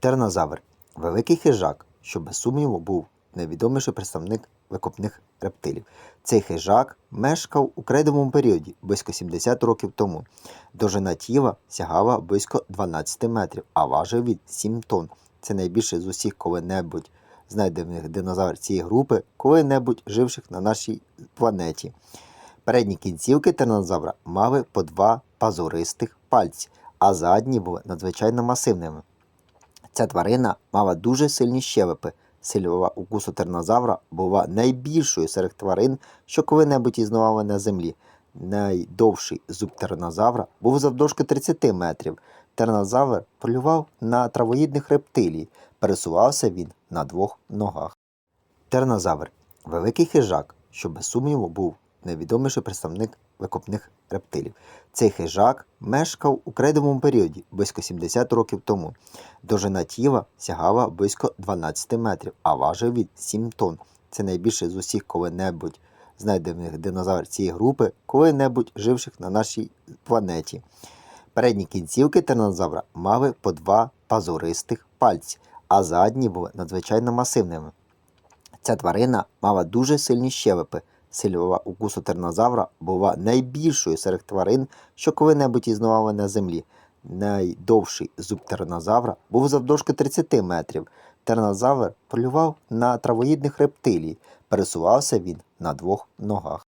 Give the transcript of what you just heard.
Тернозавр великий хижак, що без сумніву був найвідоміший представник викопних рептилів. Цей хижак мешкав у крейдовому періоді близько 70 років тому. Довжина тіла сягала близько 12 метрів, а важив від 7 тонн. Це найбільший з усіх коли-небудь знайдених динозаврів цієї групи, коли-небудь живших на нашій планеті. Передні кінцівки тернозавра мали по два пазуристих пальці, а задні були надзвичайно масивними. Ця тварина мала дуже сильні щелепи. Сила укусу тернозавра була найбільшою серед тварин, що коли-небудь існували на землі. Найдовший зуб тернозавра був завдовжки 30 метрів. Тернозавр полював на травоїдних рептилій. Пересувався він на двох ногах. Тернозавр великий хижак, що без сумніву був найвідоміший представник викопних рептилів. Цей хижак мешкав у крейдовому періоді близько 70 років тому. Довжина тіла сягала близько 12 метрів, а важив від 7 тонн. Це найбільший з усіх коли-небудь знайдених динозаврів цієї групи, коли-небудь живших на нашій планеті. Передні кінцівки тернозавра мали по два пазуристих пальці, а задні були надзвичайно масивними. Ця тварина мала дуже сильні щелепи. Сила укусу тернозавра була найбільшою серед тварин, що коли-небудь існували на землі. Найдовший зуб тернозавра був завдовжки 30 метрів. Тернозавр полював на травоїдних рептилій. Пересувався він на двох ногах.